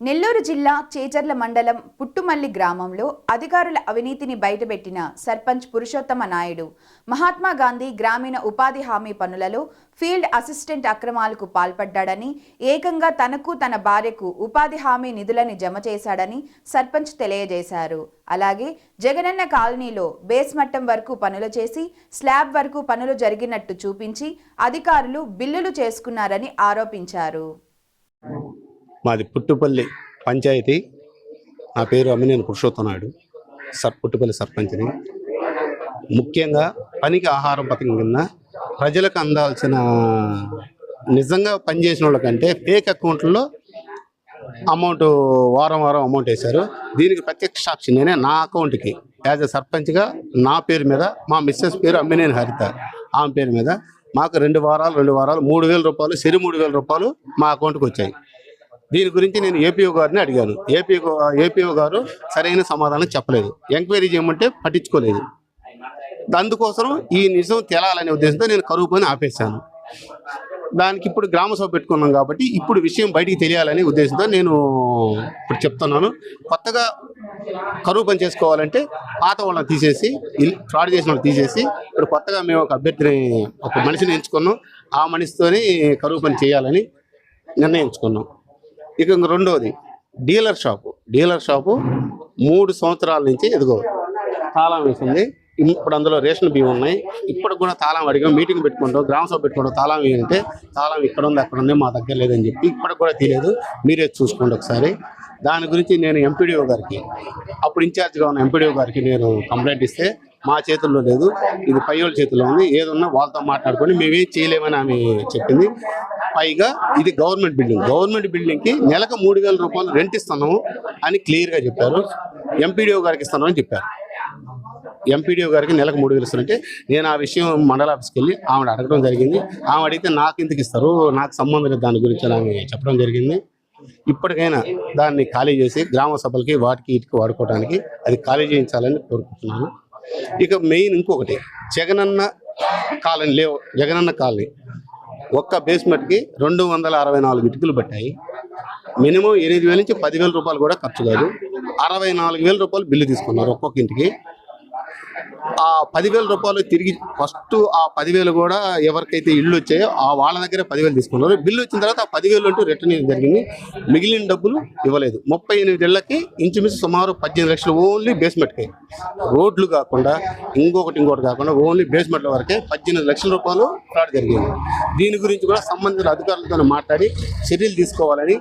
నెల్లూరు జిల్లా చేజర్ల మండలం పుట్టుమల్లి గ్రామంలో అధికారుల అవినీతిని బయటపెట్టిన సర్పంచ్ పురుషోత్తమ నాయుడు మహాత్మా గాంధీ గ్రామీణ ఉపాధి హామీ పనులలో ఫీల్డ్ అసిస్టెంట్ అక్రమాలకు పాల్పడ్డాడని ఏకంగా తనకు తన భార్యకు ఉపాధి హామీ నిధులని జమ చేశాడని సర్పంచ్ తెలియజేశారు. అలాగే జగనన్న కాలనీలో బేస్ మట్టం వరకు పనులు చేసి స్లాబ్ వరకు పనులు జరిగినట్టు చూపించి అధికారులు బిల్లులు చేసుకున్నారని ఆరోపించారు. మాది పుట్టుపల్లి పంచాయతీ. నా పేరు అమ్మినేని పురుషోత్తనాయుడు సర్ పుట్టుపల్లి సర్పంచ్ని. ముఖ్యంగా పనికి ఆహారం పథకం కింద ప్రజలకు అందాల్సిన నిజంగా పనిచేసిన వాళ్ళకంటే ఫేక్ అకౌంట్లో అమౌంట్ వారం వారం అమౌంట్ వేశారు. దీనికి ప్రత్యక్ష సాక్షి నేనే నా అకౌంట్కి. యాజ్ ఎ సర్పంచ్గా నా పేరు మీద మా మిస్సెస్ పేరు అమ్మినేని హరిత. ఆమె పేరు మీద మాకు రెండు వారాలు రెండు వారాలు మూడు వేల రూపాయలు సరి మూడు వేల రూపాయలు మా అకౌంట్కి వచ్చాయి. దీని గురించి నేను ఏపీఓ గారిని అడిగాను. ఏపీఓ ఏపీఓ గారు సరైన సమాధానం చెప్పలేదు. ఎంక్వైరీ చేయమంటే పట్టించుకోలేదు. అందుకోసం ఈ నిజం తేలాలనే ఉద్దేశంతో నేను కరువు పని ఆపేశాను. దానికి ఇప్పుడు గ్రామ సభ పెట్టుకున్నాం కాబట్టి ఇప్పుడు విషయం బయటికి తెలియాలనే ఉద్దేశంతో నేను ఇప్పుడు చెప్తున్నాను. కొత్తగా కరువు పని చేసుకోవాలంటే పాత వాళ్ళని తీసేసి ఫ్రాడ్ చేసిన వాళ్ళని తీసేసి ఇప్పుడు కొత్తగా మేము ఒక అభ్యర్థిని ఒక మనిషిని ఎంచుకున్నాం. ఆ మనిషితోని కరువు పని చేయాలని నిర్ణయించుకున్నాం. ఇక రెండోది డీలర్ షాపు. డీలర్ షాపు మూడు సంవత్సరాల నుంచి ఇదిగో తాళం వేసింది. ఇప్పుడు అందులో రేషన్ బియ్యం ఉన్నాయి. ఇప్పుడు కూడా తాళం అడిగాం మీటింగ్ పెట్టుకుంటాం గ్రామ సభ పెట్టుకుంటాం. తాళం ఏంటంటే తాళం ఇక్కడ ఉంది అక్కడ ఉంది మా దగ్గర లేదని చెప్పి ఇప్పటికి కూడా తెలియదు. మీరే చూసుకోండి ఒకసారి. దాని గురించి నేను ఎంపీడీఓ గారికి అప్పుడు ఇన్ఛార్జ్గా ఉన్న ఎంపీడీఓ గారికి నేను కంప్లైంట్ ఇస్తే మా చేతుల్లో లేదు. ఇది పై వాళ్ళ చేతుల్లో ఉంది. ఏదన్నా వాళ్ళతో మాట్లాడుకొని మేమేం చేయలేమని ఆమె చెప్పింది. పైగా ఇది గవర్నమెంట్ బిల్డింగ్. గవర్నమెంట్ బిల్డింగ్కి నెలకు మూడు వేల రూపాయలు రెంట్ ఇస్తున్నాము అని క్లియర్గా చెప్పారు. ఎంపీడీఓ గారికి ఇస్తున్నాం అని చెప్పారు. ఎంపీడీఓ గారికి నెలకు మూడు వేలు ఇస్తారంటే నేను ఆ విషయం మండల ఆఫీస్కి వెళ్ళి ఆవిడ అడగడం జరిగింది. ఆమె అడిగితే నాకు ఇంతకు ఇస్తారు? నాకు సంబంధం లేదు దాని గురించి అని ఆమె చెప్పడం జరిగింది. ఇప్పటికైనా దాన్ని ఖాళీ చేసి గ్రామ సభలకి వాటికి ఇటుకి వాడుకోవడానికి అది ఖాళీ చేయించాలని కోరుకుంటున్నాను. ఇక మెయిన్ ఇంకొకటి జగనన్న కాలనీ లేవు జగనన్న కాలనీ. ఒక్క బేస్మెంట్కి రెండు వందల అరవై నాలుగు ఇటుకలు పట్టాయి. మినిమం ఎనిమిది వేల నుంచి పదివేల రూపాయలు కూడా ఖర్చు కాదు. అరవై నాలుగు వేల రూపాయలు బిల్లు తీసుకున్నారు ఒక్కొక్క ఇంటికి. ఆ పదివేల రూపాయలు తిరిగి ఫస్ట్ ఆ పదివేలు కూడా ఎవరికైతే ఇల్లు వచ్చాయో ఆ వాళ్ళ దగ్గర పదివేలు తీసుకున్నారు. బిల్లు వచ్చిన తర్వాత ఆ పదివేలు అంటూ రిటర్న్ జరిగింది. మిగిలిన డబ్బులు ఇవ్వలేదు. ముప్పై ఎనిమిది ఏళ్ళకి ఇంచుమించు సుమారు పద్దెనిమిది లక్షలు ఓన్లీ బేస్మెంట్కి రోడ్లు కాకుండా ఇంకొకటి ఇంకోటి కాకుండా ఓన్లీ బేస్మెంట్ల వరకే పద్దెనిమిది లక్షల రూపాయలు ఫ్రాడ్ జరిగింది. దీని గురించి కూడా సంబంధిత అధికారులతో మాట్లాడి చర్యలు తీసుకోవాలని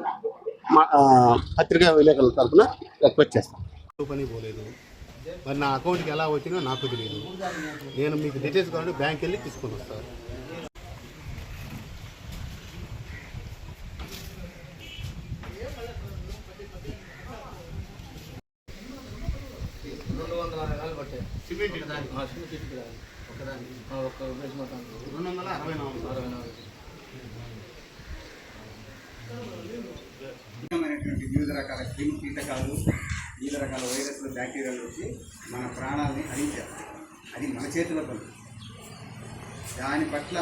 మా పత్రికా విలేకరుల తరఫున రిక్వెస్ట్ చేస్తాను పని పోలేదు. మరి నా అకౌంట్కి ఎలా వచ్చిందో నాకు తెలియదు. నేను మీకు డీటెయిల్స్ కావాలంటే బ్యాంక్ వెళ్ళి తీసుకొని వస్తాను రెండు వందల అరవై నాలుగు అరవై నాలుగు. అరవై నాలుగు. అనేటువంటి వివిధ రకాల క్రిమి కీటకాలు వివిధ రకాల వైరస్లు బ్యాక్టీరియాలు వచ్చి మన ప్రాణాలని హరించారు అది మన చేతిలో పని దాని పట్ల